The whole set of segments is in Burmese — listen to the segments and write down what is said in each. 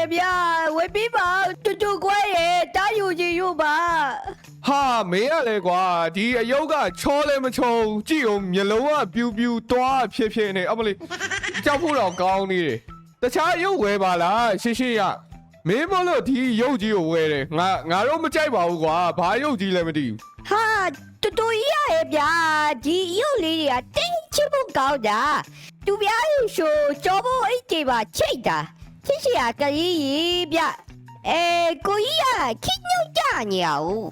ရဲ့ဗျာဝေပေးပါတူတူကွဲရဲ့တားယူချင်ယူပါဟာမင်းရလေကွာဒီအယုတ်ကချောလဲမချုံကြည့်အောင်မျက်လုံးကပြူပြူတွားဖြစ်ဖြစ်နေအမလေးကြောက်ဖို့တော့ကောင်းနေတယ်တခြားအယုတ်ဝဲပါလားရှင်းရှင်းရမင်းမလို့ဒီရုပ်ကြီးကိုဝဲတယ်ငါငါတော့မကြိုက်ပါဘူးကွာဘာရုပ်ကြီးလဲမသိဘူးဟာတူတူကြီးရဲ့ဗျာဒီရုပ်လေးတွေကတင်းချစ်ဖို့ကောင်းတာသူပြားယူရှိုးကြောဖို့အိတ်ကြီးပါချိတ်တာ ချစ်ချရာကလေးကြီးဗျအဲကိုကြီးကခင်းညောက်ကြညာဦး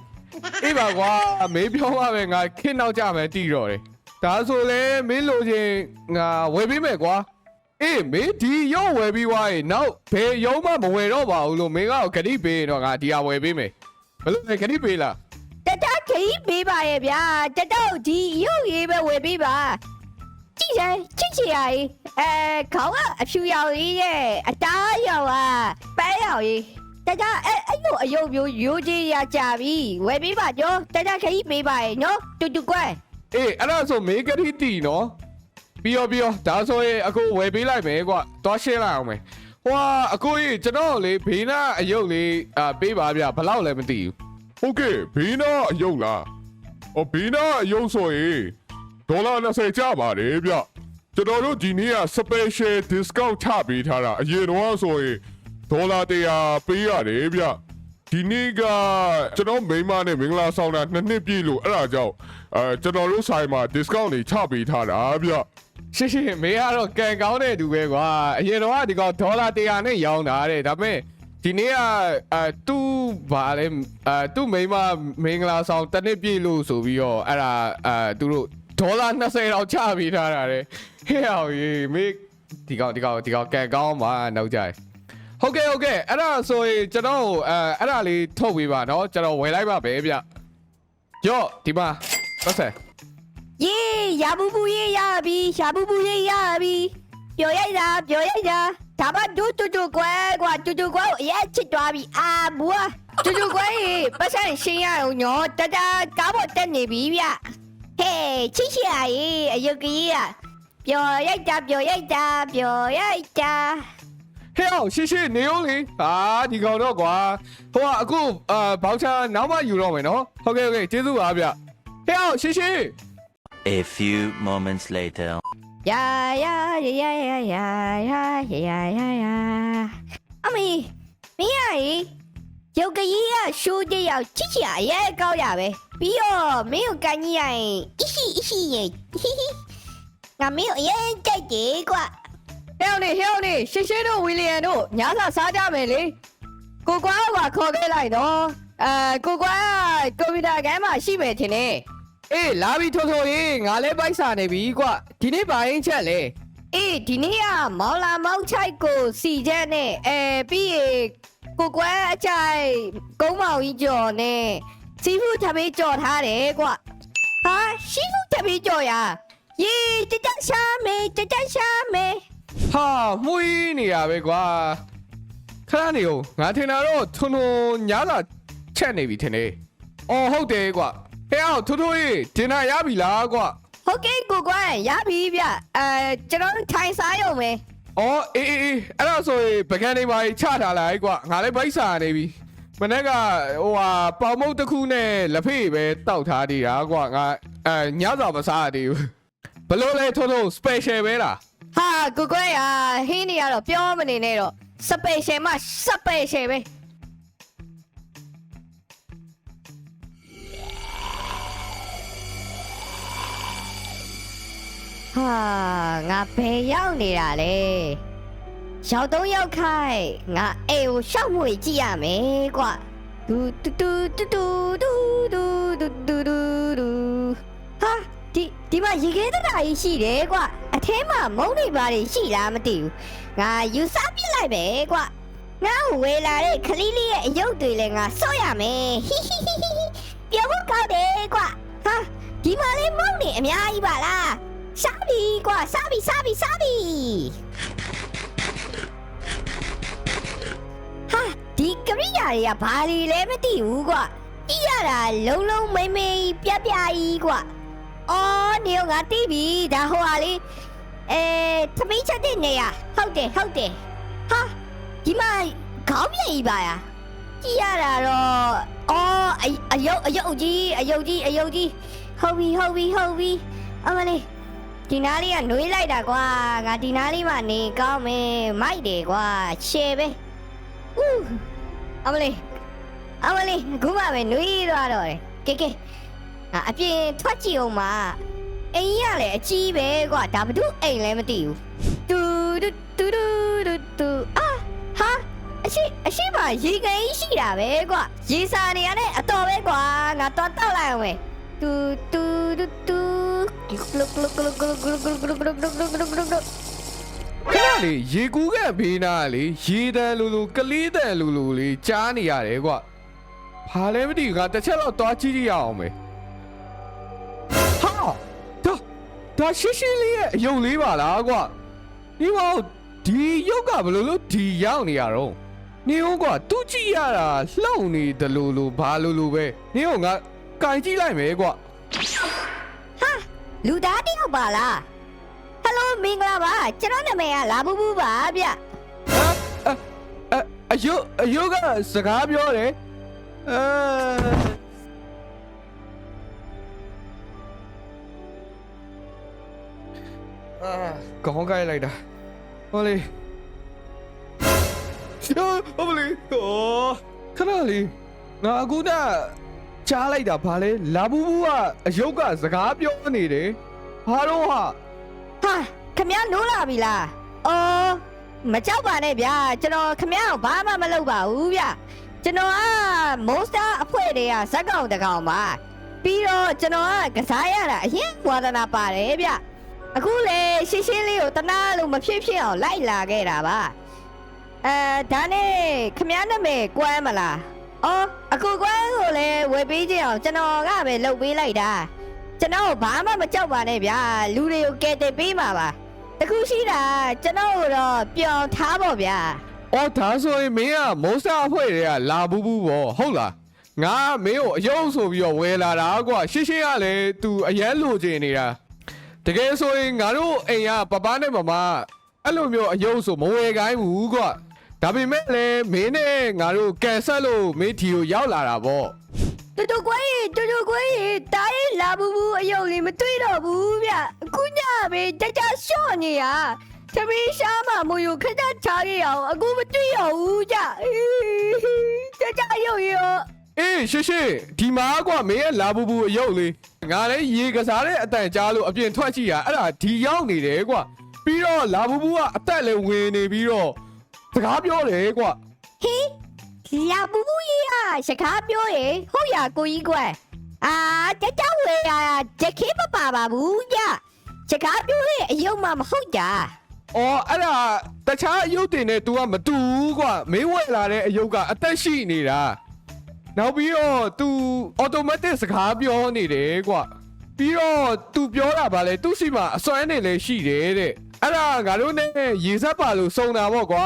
အေးပါကွာမင်းပြောပါပဲငါခင်းနောက်ကြမယ်တီးတော့တယ်ဒါဆိုလဲမင်းလိုချင်ငါဝယ်ပေးမယ်ကွာအေးမင်းဒီရုပ်ဝယ်ပြီးွားရင်နောက်ဘယ်ရုံမှမဝယ်တော့ပါဘူးလို့မင်းကတော့ဂတိပေးရင်တော့ငါဒီဟာဝယ်ပေးမယ်ဘယ်လိုလဲဂတိပေးလားတတခရီးပေးပါရဲ့ဗျာတတော့ဒီရုပ်ရေးပဲဝယ်ပေးပါ ကြည့်စမ်းချစ်ချရာကြီးအဲခေါင်းကအဖြူရောင်ကြီးရဲ့အသားရောင်ကပန်းရောင်ကြီးတတအဲအဲ့လိုအယုတ်မျိုးရိုးကြီးရကြပြီဝယ်ပေးပါကြောတတခရီးပေးပါရဲ့နော်တူတူကွဲအေးအဲ့ဒါဆိုမင်းဂတိတီနော်ပြီးရောပြီးရောဒါဆိုရင်အခုဝယ်ပေးလိုက်မယ်ကွာသွားရှင်းလိုက်အောင်မယ်ဟွာအခုကြီးကျွန်တော်လေဘေးနာအယုတ်လေးအာပေးပါဗျဘယ်လောက်လဲမသိဘူးဟုတ်ကဲ့ဘေးနာအယုတ်လားအော်ဘေးနာအယုတ်ဆိုရင် ဒေါ်လာ20ကျပါတယ်ဗျကျွန်တော်တို့ဒီနေ့က special discount ချပေးထားတာအရင်တော့ဆိုရင်ဒေါ်လာ100ပေးရတယ်ဗျဒီနေ့ကကျွန်တော်မိန်းမနဲ့မင်္ဂလာဆောင်တာနှစ်နှစ်ပြည့်လို့အဲ့ဒါကြောင့်အဲကျွန်တော်တို့ဆိုင်မှာ discount တွေချပေးထားတာဗျရှင်းရှင်းမေကတော့ကန်ကောင်းတဲ့သူပဲကွာအရင်တော့ကဒီကောင်ဒေါ်လာ100နဲ့ရောင်းတာတဲ့ဒါပေမဲ့ဒီနေ့ကအဲသူ့ဘာလဲအဲသူ့မိန်းမမင်္ဂလာဆောင်တစ်နှစ်ပြည့်လို့ဆိုပြီးတော့အဲ့ဒါအဲသူတို့ ဒေါ်လာ20လောက်ချပေးထားတာတဲ့ဟဲ့အောင်ကြီးမေဒီကောင်ဒီကောင်ဒီကောင်ကန်ကောင်းပါနောက်ကြဟုတ်ကဲ့ဟုတ်ကဲ့အဲ့ဒါဆိုရင်ကျွန်တော်အဲအဲ့ဒါလေးထုတ်ပေးပါเนาะကျွန်တော်ဝယ်လိုက်ပါပဲဗျကြော့ဒီမှာပတ်ဆက် ယေးရာဘူးဘူးရေးရပြီရာဘူးဘူးရေးရပြီပျော်ရိုက်တာပျော်ရိုက်တာဒါမှဒူတူတူကွဲကွာတူတူကွဲကိုအရက်ချစ်သွားပြီအာဘွာတူတူကွဲရေပတ်စံရှင်းရအောင်ညောတတကားပေါ်တက်နေပြီဗျ ဟေးချစ်ချာကြီးအယုတ်ကြီးကပျော်ရိုက်တာပျော်ရိုက်တာပျော်ရိုက်တာဟဲ့အောင်ရှင်းရှင်းနေအောင်လေဟာဒီကောင်တော့ကွာဟိုကအခုအာဘောက်ချာနောက်မှယူတော့မယ်နော်ဟုတ်ကဲ့ဟုတ်ကဲ့ကျေးဇူးပါဗျဟဲ့အောင်ရှင်းရှင်း A few moments later ယာယာယာယာယာယာယာယာယာအမေမင်းရီ ရေရုပ်ကကြီးကရှိုးတဲ့ရောက်ချစ်ချင်အရဲကောင်းရပဲပြီးတော့မင်းကိုကန်ကြီးရရင်အရှိအရှိရေငါမင်းကိုအရဲကြိုက်တယ်ကွာဟဲ့အောင်နေဟဲ့အောင်နေရှင်းရှင်းတို့ဝီလီယံတို့ညစာစားကြမယ်လေကိုကွာကခေါ်ခဲ့လိုက်တော့အဲကိုကွာကကွန်ပျူတာကမ်းမှာရှိမယ်ထင်တယ်အေးလာပြီထိုးထိုးရေးငါလည်းပိုက်စာနေပြီကွဒီနေ့ပါရင်ချက်လေအေးဒီနေ့ကမောင်လာမောင်ချိုက်ကိုစီချက်နဲ့အဲပြီး ရေကိုကွဲအချိုက်ကုန်းမောင်ကြီးကြော်နဲ့စီဖူးထမေးကြော်ထားတယ်ကွာဟာစီဖူးထမေးကြော်ရယေတကြရှာမေတကြရှာမေဟာမှုီးနေရပဲကွာခဏနေဦးငါထင်တာတော့ထွန်းထွန်းညားစာချက်နေပြီထင်တယ်အော်ဟုတ်တယ်ကွဟဲ့အောင်ထိုးထိုးရေးဒင်နာရပြီလားကွဟုတ်ကဲ့ကိုကွဲရပြီဗျအဲကျွန်တော်တို့ထိုင်စားရုံပဲ အော်အေးအေးအေးအဲ့ဒါဆိုရင်ပကံနေပါချထားလိုက်ကွငါလည်းပိုက်စာနေပြီမနေ့ကဟိုဟာပေါင်မုတ်တစ်ခုနဲ့လက်ဖေးပဲတောက်ထားသေးတာကွငါအဲညစာမစားရသေးဘူးဘလို့လဲထိုးထိုး special ပဲလားဟာကိုကွဲရဟင်းနေရတော့ပြောမနေနဲ့တော့စပယ်ရှယ်မှစပ ဟာငါဘယ်ရောက်နေတာလဲရောက်တော့ရောက်ခိုင်ငါအေကိုရှောက်မွေကြည့်ရမယ်ကွာတူတူတူတူတူတူတူတူတူတူဟာဒီဒီမှာရေခဲတတာကြီးရှိတယ်ကွာအထဲမှာမုံတွေပါတွေရှိလားမသိဘူးငါယူစားပြစ်လိုက်ပဲကွာငါဝေလာတဲ့ခလေးလေးရဲ့အယုတ်တွေလည်းငါစော့ရမယ်ဟီဟီဟီဟီပြောဖို့ကောက်တယ်ကွာဟာဒီမှာလေးမုံတွေအများကြီးပါလား စားပြီကွာစားပြီစားပြီစားပြီဟာဒီကရိယာတွေကဘာတွေလဲမသိဘူးကွာကြည့်ရတာလုံးလုံးမိမ့်မိမ့်ပြပြကြီးကွာအော်နေရောငါတီးပြီဒါဟိုဟာလေးအဲသမီးချက်တဲ့နေရဟုတ်တယ်ဟုတ်တယ်ဟာဒီမှာခေါင်းပြည့်ပါ呀ကြည့်ရတာတော့အော်အအယုတ်အယုတ်ကြီးအယုတ်ကြီးအယုတ်ကြီးဟုတ်ပြီဟုတ်ပြီဟုတ်ပြီအမလေး ဒီနားလေးကနှွေးလိုက်တာကွာငါဒီနားလေးမှာနေကောင်းမယ်မိုက်တယ်ကွာရှယ်ပဲဦးအမလေးအမလေးခုမှပဲနှွေးသွားတော့တယ်ကဲကဲအာအပြင်ထွက်ကြည့်အောင်ပါအိမ်ရလေအကြီးပဲကွာဒါဘာလို့အိမ်လဲမသိဘူးတူတူတူတူတူအာဟာအရှိအရှိမရေကိန်းရှိတာပဲကွာရေစာနေရတဲ့အတော်ပဲကွာငါတော့တောက်လိုက်အောင်ပဲ တူတူတူတူကလုကလုကလုကလုကလုကလုကလုကလုကလုကလုကလုကလုကလုခဏလေးရေကူးကဘေးနားလေရေတန်လူလူကလေးတန်လူလူလေးကြားနေရတယ်ကွဘာလဲမသိဘူးငါတစ်ချက်တော့သွားကြည့်ကြည့်ရအောင်မယ်ဟာဒါဒါရှင်းရှင်းလေးရဲ့အယုံလေးပါလားကွဒီမောင်ဒီရုပ်ကဘယ်လိုလို့ဒီရောက်နေရတော့နေဟုတ်ကွာသူကြည့်ရတာလှုပ်နေတယ်လို့လို့ဘာလို့လို့ပဲနေဟုတ်ငါ ကင်ကြည့်လိုက်မယ်ကွလူသားတယောက်ပါလားဟယ်လိုမင်္ဂလာပါကျွန်တော်နာမည်ကလာဘူးဘူးပါဗျအအအယုတ်အယုတ်ကစကားပြောတယ်အဲအာခေါင်းကိုက်လိုက်တာဟောလေဟောလေဟောခဏလေးငါအခုန ကြားလိုက်တာဗာလဲလာဘူးဘူးကအယုတ်ကစကားပြောနေတယ်ဘာတော့ဟာဟာခမရနိုးလာပြီလားအော်မကြောက်ပါနဲ့ဗျာကျွန်တော်ခမရကိုဘာမှမလုပ်ပါဘူးဗျကျွန်တော်ကမွန်စတာအဖွဲ့တွေကဇက်ကောင်တကောင်ပါပြီးတော့ကျွန်တော်ကကစားရတာအရင်ဝါသနာပါတယ်ဗျအခုလေရှင်းရှင်းလေးကိုတနာလို့မဖြစ်ဖြစ်အောင်လိုက်လာခဲ့တာပါအဲဒါနဲ့ခမရနာမည်ကွမ်းမလား အော်အခုကွမ်းကိုလည်းဝယ်ပေးခြင်းအောင်ကျွန်တော်ကပဲလုပ်ပေးလိုက်တာကျွန်တော်ဘာမှမကြောက်ပါနဲ့ဗျာလူတွေကိုကယ်တင်ပေးမှာပါတခုရှိတာကျွန်တော်ကိုတော့ပျော်ထားပါဗျာအော်ဒါဆိုရင်မင်းကမောစတာအဖွဲ့တွေကလာဘူးဘူးပေါ့ဟုတ်လားငါမင်းကိုအယုံဆိုပြီးတော့ဝယ်လာတာကွာရှင်းရှင်းကလည်း तू အရန်လိုချင်နေတာတကယ်ဆိုရင်ငါတို့အိမ်ကပပနဲ့မမအဲ့လိုမျိုးအယုံဆိုမဝယ်ခိုင်းဘူးကွာ ဒါပေမဲ့လည်းမင်းနဲ့ငါတို့ကန်ဆက်လို့မင်းဒီကိုရောက်လာတာပေါ့တူတူကွေးတူတူကွေးတားရင်လာဘူးဘူးအယုံလေးမတွေ့တော့ဘူးဗျအခုညပဲတကြရှော့နေရသမီးရှားမမယခကြချားရအောင်အခုမတွေ့ရဘူးကြတကြရုပ်ရောအေးရှင်းရှင်းဒီမှာကွာမင်းရဲ့လာဘူးဘူးအယုံလေးငါလည်းရေကစားတဲ့အတန်ကြားလို့အပြင်ထွက်ကြည့်ရအဲ့ဒါဒီရောက်နေတယ်ကွာပြီးတော့လာဘူးဘူးကအသက်လည်းဝင်နေပြီးတော့ စကားပြောတယ်ကွာ ဟေးလာဘူးဘူးကြီးဟာစကားပြောရင်ဟုတ်ရကိုကြီးကွယ်အာတကြဝေရဂျက်ခေမပါပါဘူးကြစကားပြောရင်အယုံမှမဟုတ်ကြ ။အော်အဲ့ဒါတခြားအယုတ်တင်နဲ့ तू ကမတူဘူးကွာမင်းဝယ်လာတဲ့အယုတ်ကအသက်ရှိနေတာ။နောက်ပြီးတော့ तू automatic စကားပြောနေတယ်ကွာ။ပြီးတော့ तू ပြောတာဗာလေသူ့စီမှာအစွမ်းနေလည်းရှိတယ်တဲ့။အဲ့ဒါငါတို့နဲ့ရေစက်ပါလို့စုံတာပေါ့ကွာ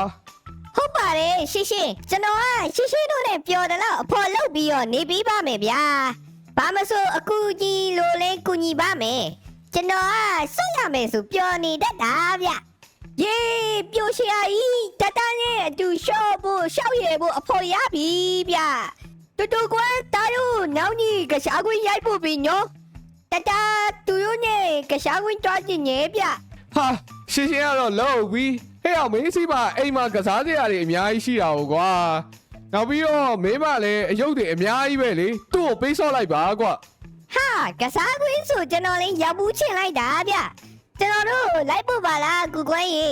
ဟုတ်ပါတယ်ရှင်းရှင်းကျွန်တော်ကရှင်းရှင်းတို့နဲ့ပြောတယ်လို့အဖော်လုပ်ပြီးတော့နေပြီးပါမယ်ဗျာဘာမဆိုအကူကြီးလိုလဲကူညီပါမယ်ကျွန်တော်ကဆွရမယ်ဆိုပြောနေတတ်တာဗျယေပြိုရှာကြီးတတန်းနဲ့အတူရှော့ဖို့ရှောက်ရည်ဖို့အဖော်ရပြီဗျတူတူကွန်းတာတို့နောက်ကြီးကစားခွင့်ရိုက်ဖို့ပြီနော်တတသူတို့နဲ့ကစားခွင့်တွားကျင်ရဲ့ဗျ။ဟာရှင်းရှင်းကတော့လောက်ပြီး ဟဲ့အောင်မင်းစီမှာအိမ်မှာကစားစရာတွေအများကြီးရှိတာဟုတ်ကွာ။နောက်ပြီးတော့မင်းမလည်းအယုတ်တွေအများကြီးပဲလေ။သူ့ကိုပေးဆော့လိုက်ပါကွာ။ဟာကစားခွင့်ဆိုကျွန်တော်လေးရောက်ဘူးချင်လိုက်တာဗျကျွန်တော်တို့လိုက်ဖို့ပါလားကူကွန်းရေ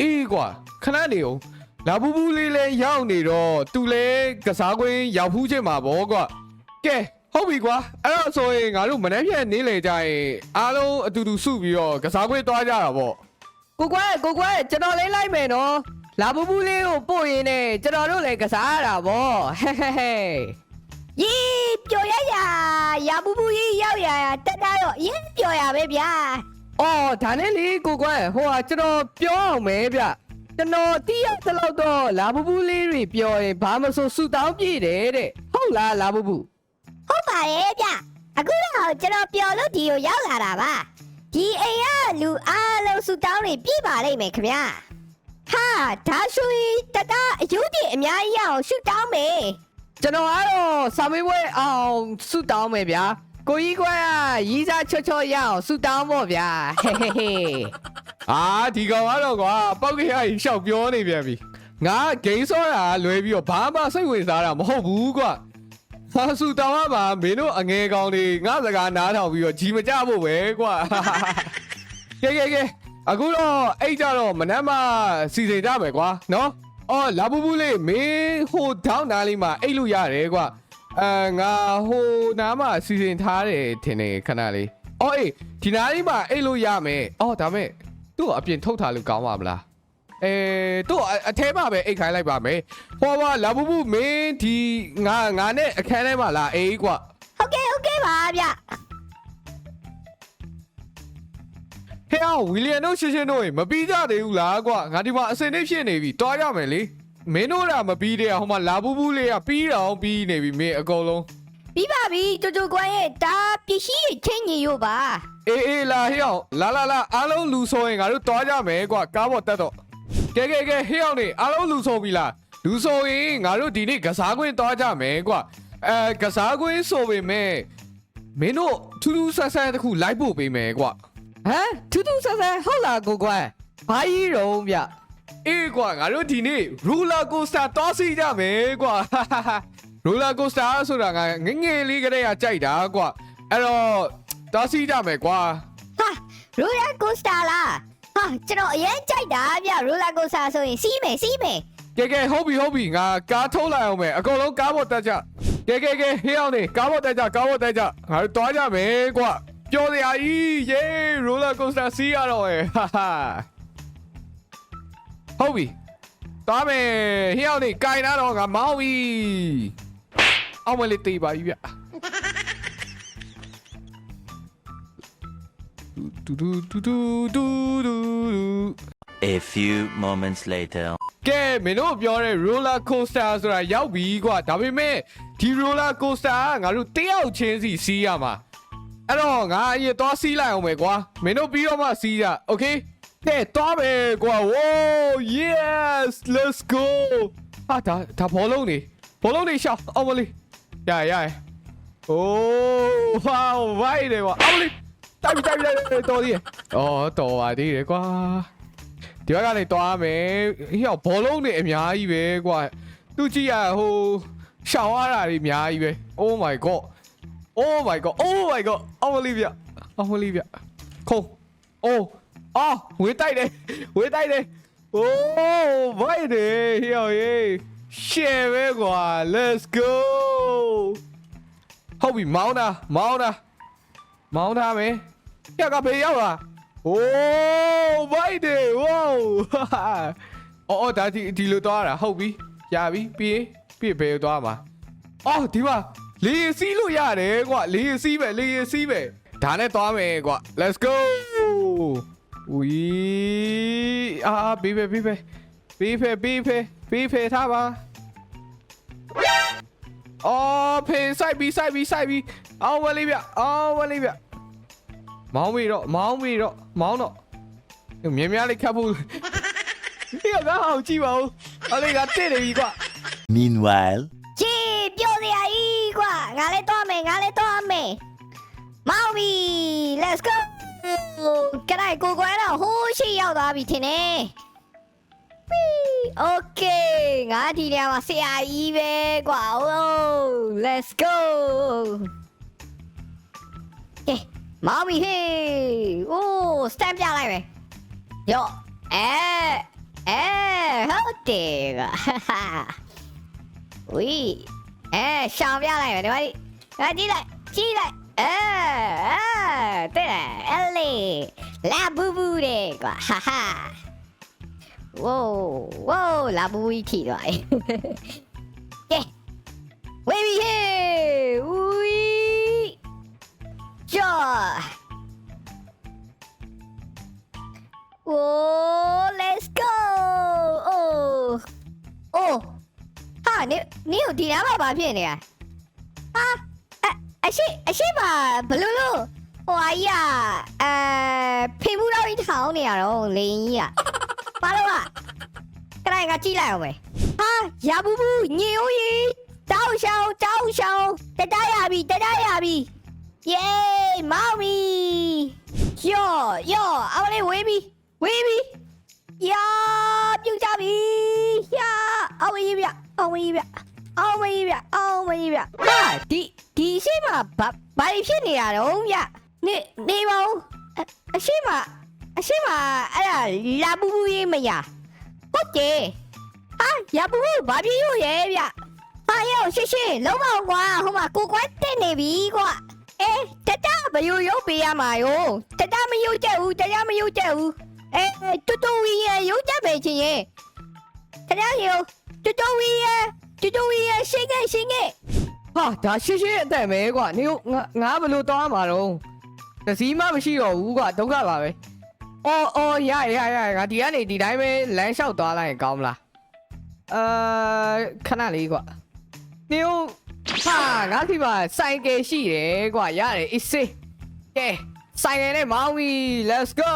အေးကွာခဏနေအောင်လာဘူးဘူးလေးလဲရောက်နေတော့သူလဲကစားကွင်းရောက်ဖူးခြင်းမှာဗောကွာကဲဟုတ်ပြီကွာအဲ့တော့ဆိုရင်ငါတို့မနေ့ဖြန်နေလေကြရင်အားလုံးအတူတူစုပြီးတော့ကစားကွင်းသွားကြတာဗော ကိုကွဲကိုကွဲကျွန်တော်လေးလိုက်မယ်နော်လာဘူးဘူးလေးကိုပို့ရင်းနဲ့ကျွန်တော်တို့လည်းကစားရတာဗောဟဲဟဲဟဲยีပျော်ရရရဘူးဘူးကြီးရောက်ရရတက်တာတော့အရင်ပျော်ရပဲဗျာအော်ဒါနဲ့လေကိုကွဲဟိုဟာကျွန်တော်ပြောအောင်မယ်ဗျကျွန်တော်တီးရသလောက်တော့လာဘူးဘူးလေးတွေပြောရင်ဘာမဆိုဆူတောင်းပြည့်တယ်တဲ့ဟုတ်လားလာဘူးဘူးဟုတ်ပါရဲ့ဗျအခုတော့ကျွန်တော်ပျော်လို့ဒီကိုရောက်လာတာပါ ဒီအိမ်ကလူအားလုံးစူတောင်းနေပြပါလိမ့်မယ်ခင်ဗျာဟာဒါဆိုရင်တတအယုတ်တင်အများကြီးရအောင်ရှုတောင်းမယ်ကျွန်တော်ကတော့စာမေးပွဲအောင်ဆုတောင်းမယ်ဗျာကိုကြီးကွာရီးစားချောချောရအောင်ဆုတောင်းဖို့ဗျာဟေးဟေးဟေးအာဒီကောင်ကတော့ကွာပောက်ခေရကြီးရှောက်ပြောနေပြန်ပြီငါဂိမ်းစောတာလွဲပြီးတော့ဘာမှစိတ်ဝင်စားတာမဟုတ်ဘူးကွာ ဟာဆူတောင်းရပါမင်းတို့အငယ်ကောင်တွေငါစကားနားထောင်ပြီးတော့ဂျီမကြဖို့ပဲကွာကဲကဲကဲအခုတော့အဲ့ကြတော့မနက်မှစီစဉ်ကြမယ်ကွာနော်အော်လာဘူးဘူးလေးမင်းဟိုထောင်းနားလေးမှာအိတ်လို့ရတယ်ကွာအဲငါဟိုနားမှာစီစဉ်ထားတယ်ထင်တယ်ခဏလေးအော်အေးဒီနားလေးမှာအိတ်လို့ရမယ်အော်ဒါမဲ့သူ့ကိုအပြင်ထုတ်ထားလို့ကောင်းပါမလား အဲသူ့ကိုအအထဲမှာပဲအိတ်ခိုင်းလိုက်ပါမယ်ဟောပါလာဘူးဘူးမင်းဒီငါငါနဲ့အခန်းထဲမှာလာအေးကွာဟုတ်ကဲ့ဟုတ်ကဲ့ပါဗျဟဲ့အောင်ဝီလီယံတို့ရှင်းရှင်းတို့ရေမပြီးကြသေးဘူးလားကွာငါဒီမှာအစင်နေဖြစ်နေပြီတွားရမယ်လေမင်းတို့ကမပြီးတဲ့ဟိုမှာလာဘူးဘူးလေးကပြီးတော့ပြီးနေပြီမင်းအကုန်လုံးပြီးပါပြီတူတူကွာရဲ့ဒါပစ္စည်းချင်းညီရောပါအေးအေးလာဟဲ့အောင်လာလာလာအားလုံးလူဆိုရင်ငါတို့တွားကြမယ်ကွာကားပေါ်တက်တော့ ကဲကဲကဲဟဲ့အောင်နေအားလုံးလူဆိုပြီလားလူဆိုရင်ငါတို့ဒီနေ့ကစားကွင်းတွားကြမယ်ကွာအဲကစားကွင်းဆိုပေမဲ့မင်းတို့ထူးထူးဆန်းဆန်းတစ်ခုလိုက်ပို့ပေးမယ်ကွာဟမ်ထူးထူးဆန်းဆန်းဟုတ်လားကိုကွာဘာကြီးတုံးဗျအေးကွာငါတို့ဒီနေ့ရူလာကိုစတာတွားစီကြမယ်ကွာရူလာကိုစတာဆိုတာငါငယ်ငယ်လေးကတည်းကကြိုက်တာကွာအဲ့တော့တွားစီကြမယ်ကွာဟာရိုလာကိုစတာလားဟာ ကျွန်တော်အရင်ကြိုက်တာဗျရိုလာကိုစတာဆိုရင်စီးမယ်စီးမယ်ကဲကဲဟုတ်ပြီဟုတ်ပြီငါကားထုတ်လိုက်အောင်မယ်အကုန်လုံးကားပေါ်တက်ကြကဲကဲကဲဟေးအောင်နေကားပေါ်တက်ကြကားပေါ်တက်ကြငါတို့တွားကြမယ်ကွာပြောစရာကြီးယေရိုလာကိုစတာစီးရတော့ဟဲ့ဟာဟာဟုတ်ပြီတွားမယ်ဟေးအောင်နေကြိုင်လာတော့ငါမောင်းပြီအောင်မလေးတေးပါပြီဗျ တူတူတူတူတူတူ A few moments later. ကဲမင်းတို့ပြောတဲ့ roller coaster ဆိုတာရောက်ပြီကွာဒါပေမဲ့ဒီ roller coaster ကငါတို့တယောက်ချင်းစီစီးရမှာအဲ့တော့ငါအရင်သွားစီးလိုက်အောင်မယ်ကွာမင်းတို့ပြီးတော့မှစီးကြ okay ကဲသွားမယ်ကွာ wow yes let's go ဟာဒါဒါဘောလုံးနေဘောလုံးနေရှောက်အောင်မလေးရရရ oh wow ဝိုင်းတယ်ကွာအောင်မလေး တိုက်ပြီတိုက်ပြီတိုက်ပြီတော်သေးရဲ့အော်တော်ပါသေးတယ်ကွာဒီဘက်ကနေတွားမယ်ဟိယောဘောလုံးတွေအများကြီးပဲကွာသူကြည့်ရဟိုရှောင်းရတာတွေအများကြီးပဲ Oh my god Oh my god Oh my god အော်မလေးဗျအော်မလေးဗျခုံ Oh အော်ဝေးတိုက်တယ်ဝေးတိုက်တယ် Oh ဘိုင်တယ်ဟိယောယေရှယ်ပဲကွာ Let's go ဟုတ်ပြီမောင်းတာမောင်းတာ မောင်းတာမယ်ရကဖေးရောက်လာโอ้ဘိုက်တယ်ဝေါအော်အော်ဒါဒီဒီလိုသွားတာဟုတ်ပြီရပြီပြီးပြီးဘယ်သွားမှာအော်ဒီမှာလေယာဉ်စီးလို့ရတယ်ကွာလေယာဉ်စီးပဲလေယာဉ်စီးပဲဒါနဲ့သွားမယ်ကွာ let's go ဝီအာပြီးပဲပြီးပဲပြီးပဲပြီးပဲပြီးပဲထားပါအော်ဖေးဆိုင်ပြီးဆိုင်ပြီးဆိုင်ပြီး အောင်ဝလေးဗျအောင်ဝလေးဗျမောင်းပြီတော့မောင်းပြီတော့မောင်းတော့မြင်များလေးခတ်ဖို့ဒီကအောင်ကြည့်ပါဦးအလေးကတဲ့နေပြီကွာ Meanwhile. ကြည်ပြောစရာကြီးကွာငါလည်းတော့မယ်ငါလည်းတော့မယ်မောင်ပြီ let's go ကရိုက်ကိုကွယ်တော့ဟိုးရှိရောက်သွားပြီထင်တယ် Okay ငါဒီနေရာမှာဆရာကြီးပဲကွာ oh let's go ကဲ မောင်ပြီဟေး oh stamp ပြလိုက်မယ်ယောအဲအဲဟုတ်တယ်ကွာဝီအဲရှောင်ပြလိုက်မယ်ဒီမှာဒီငါကြည့်လိုက်ကြည့်လိုက်အဲအဲတဲ့အဲလေးလာဘူးဘူးတဲ့ကွာဟာဟာဝိုးဝိုးလာဘူးကြီးထီသွားတယ် ကဲဝေးပြီဟေးဝီကြောဝိုး let's go oh oh ဟာနေနေကိုဒီနားမှာဘာဖြစ်နေရဟာအအရှိအရှိပါဘလူးလို့ဟိုအကြီးอ่ะအဲဖေဘူးတော့ကြီးထောင်းနေရတော့လင်းကြီးอ่ะဘာလို့อ่ะ ခဏငါကြည့်လိုက်အောင်မယ်ဟာရဘူးဘူးညင်ဦးကြီးတောက်ရှောင်းတောက်ရှောင်းတတရပြီတတရပြီ ယေးမောင်မီယောယောအောင်လေးဝေးပြီဝေးပြီယာပြုတ်ကြပြီယာအောင်မကြီးဗျအောင်မကြီးဗျအောင်မကြီးဗျအောင်မကြီးဗျဟာဒီဒီရှိမှာဘာဘာဖြစ်နေရတော့ဗျနေနေပါဦးအအရှိမအရှိမအဲ့ဒါလာဘူးဘူးရေးမရဟုတ်တယ်ဟာရဘူးဘူးဘာဖြစ်ရရဲ့ဗျဟာရောက်ရှင်းရှင်းလုံးမအောင်ကွာဟိုမှာကိုကွက်တက်နေပြီကွာ အေးတတဘယုရုပ်ပေးရမှာယောတတမယုတ်တဲ့ဦးတတမယုတ်တဲ့ဦးအေးတူတူဝီရဲ့ရုပ်တက်ပဲချင်းရဲ့တတယောတူတူဝီရဲ့တူတူဝီရဲ့ရှင်းခဲ့ရှင်းခဲ့ဟာဒါရှင်းရှင်းအသက်မဲကွာနေငါငါဘယ်လိုသွားမှာတော့တစည်းမမရှိတော့ဘူးကွာဒုက္ခပါပဲအော်အော်ရရရငါဒီကနေဒီတိုင်းပဲလမ်းလျှောက်သွားလိုက်ရင်ကောင်းမလားအာခဏလေးကွာနေ ဟာငါဒီမှာစိုက်ကယ်ရှိတယ်ကွာရတယ်အစ်စေးကဲဆိုင်ကယ်နဲ့မောင်းပြီ let's go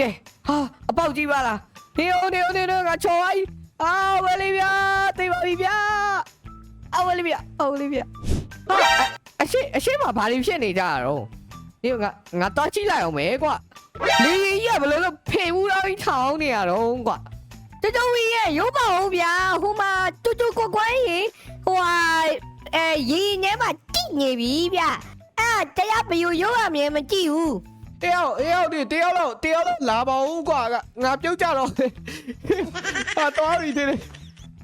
ကဲဟာအပေါက်ကြီးပါလားနေဦးနေဦးနေဦးငါချော်လိုက်အာဝယ်လေးဗျာသိပါပြီဗျာအဝလေးပြအဝလေးပြဟာအအရှိအရှိမဘာလို့ဖြစ်နေကြတာတော့ဒီကငါငါတော့ကြည့်လိုက်အောင်မယ်ကွာလေရင်ကြီးကဘယ်လိုလုပ်ဖေဘူးတော့ပြီးထောင်းနေရတော့ကွာ တူတူဝီရဲ့ရုပ်ပါဦးဗျာဟိုမှာတူတူကွက်ကွက်ရေဟိုဟာအဲရေထဲမှာတိနေပြီဗျအဲ့ဒါတရားဘယုရုပ်ရမြင်မကြည့်ဘူးတယောက်တယောက်ဒီတယောက်တော့တယောက်တော့လာပါဦးကွာကငါပြုတ်ကြတော့ဟာတော်ပြီတဲ့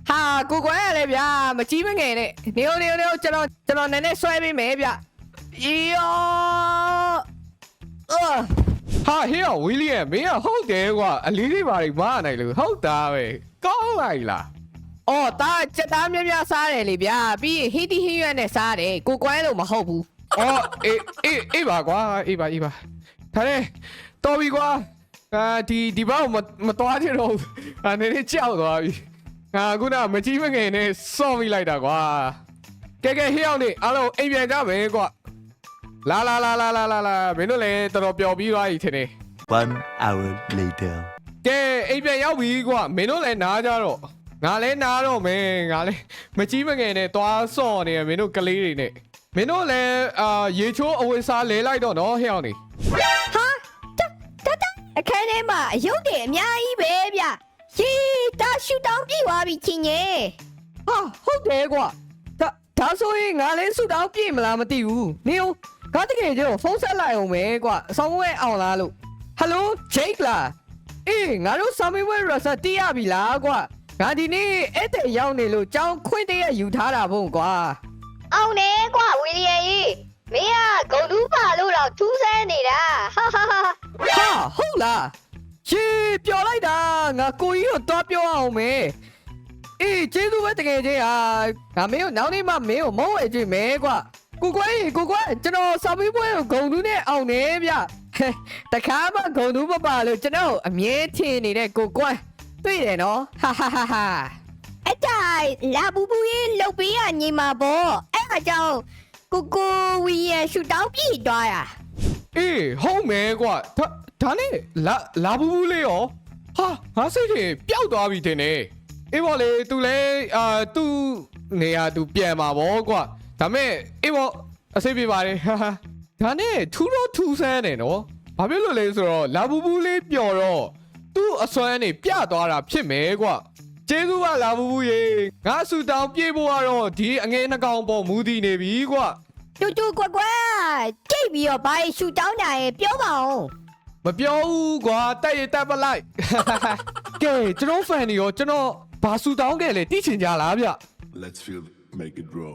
ဟာကိုကွယ်ရလေဗျာမကြီးမငယ်နဲ့နေဦးနေဦးနေဦးကျွန်တော်ကျွန်တော်နည်းနည်းဆွဲပေးမယ်ဗျယောအော် ဟာဟေးဝီလီယံမင်းကဟုတ်တယ်ကွာအလေးလေးပါတွေမနိုင်လို့ဟုတ်တာပဲကောင်းလိုက်လားအော်ဒါစက်သားများများစားတယ်လေဗျာပြီးရင်ဟီတီဟီရွက်နဲ့စားတယ်ကိုကွယ်လို့မဟုတ်ဘူးအော်အေးအေးအေးပါကွာအေးပါအေးပါဒါနဲ့တော်ပြီကွာအာဒီဒီဘောက်မမတော်ချင်တော့ဘူးအာနည်းနည်းကြောက်သွားပြီငါခုနမကြီးမငယ်နဲ့စော့မိလိုက်တာကွာကဲကဲဟေးအောင်နေအားလုံးအိမ်ပြန်ကြမယ်ကွာ လာလာလာလာလာလာလာမင်းတို့လည်းတော်တော်ပျော်ပြီးသွားပြီထင်တယ် One hour later. ကဲအိမ်ပြန်ရောက်ပြီကွာမင်းတို့လည်းနားကြတော့ငါလည်းနားတော့မယ်ငါလည်းမကြီးမငယ်နဲ့သွားစော့နေရမင်းတို့ကလေးတွေနဲ့မင်းတို့လည်းအာရေချိုးအဝတ်စားလဲလိုက်တော့နော်ဟဲ့အောင်နေဟာတတတအခန်းထဲမှာအယုတ်တွေအများကြီးပဲဗျရေတာရှူတောင်းပြေးသွားပြီချင်းရဲ့ဟာဟုတ်တယ်ကွာဒါဒါဆိုရင်ငါလည်းဆူတောင်းပြည့်မလားမသိဘူးနေဦး ငါတကယ်ကျတော့ဖုန်းဆက်လိုက်အောင်မယ်ကွာအဆောင်ဝဲအောင်လားလို့ဟယ်လိုဂျိတ်လားအေးငါတို့ဆာမီဝဲရဆက်တီးရပြီလားကွာငါဒီနေ့အဲ့တဲ့ရောက်နေလို့ကြောင်းခွင့်တရယူထားတာဘုံကွာအောင်နေကွာဝီလီယံကြီးမင်းကဂုံတူးပါလို့တော့ထူးဆန်းနေတာဟာဟာဟာဟာဟုတ်လားရှေးပျော်လိုက်တာငါကိုကြီးကိုတော့ပြောအောင်မယ်အေးကျေးဇူးပဲတကယ်ချင်းဟာငါမင်းကိုနောက်နေ့မှမင်းကိုမဟုတ်အကြည့်မဲကွာ ကိုကွယ်ကိုကွယ်ကျွန်တော်စာမေးပွဲကိုဂုံတူးနဲ့အောင်နေဗျဟဲ့တခါမှဂုံတူးမပါလို့ကျွန်တော်အမြဲထင်နေတဲ့ကိုကွယ်တွေ့တယ်နော်ဟာဟာဟာဟာ အဲ့ဒါလာဘူးဘူးရေးလုတ်ပေးရညီမပေါ့အဲ့ဒါကြောင့်ကိုကိုဝီရဲ့ရှူတောင်းပြေးသွားတာ အေးဟုတ်မယ်ကွာဒါဒါနဲ့လာလာဘူးဘူးလေးရောဟာငါစိတ်တွေပျောက်သွားပြီတင်နေအေးဘောလေ तू လဲအာ तू နေရာ तू ပြန်มาဗောကွာ ဒါမဲ့အေးဘောအစိပ်ပြပါတယ်ဟာဟာဒါနဲ့ထူတော့ထူဆန်းတယ်နော်ဘာဖြစ်လို့လဲဆိုတော့လာဘူးဘူးလေးပျော်တော့သူ့အစွမ်းနေပြသွားတာဖြစ်မယ်ကွာကျေးဇူးကလာဘူးဘူးရေငါဆူတောင်းပြေးဖို့ကတော့ဒီအငဲနှကောင်ပေါ်မူတည်နေပြီကွာတူတူကွက်ကွက်ကြိတ်ပြီးတော့ဘာရှူတောင်းတာရဲ့ပြောပါဦးမပြောဘူးကွာတက်ရတက်ပလိုက်ကဲကျွန်တော်ဖန်နေရောကျွန်တော်ဘာဆူတောင်းခဲ့လဲတိချင်ကြလားဗျ Let's feel make it grow.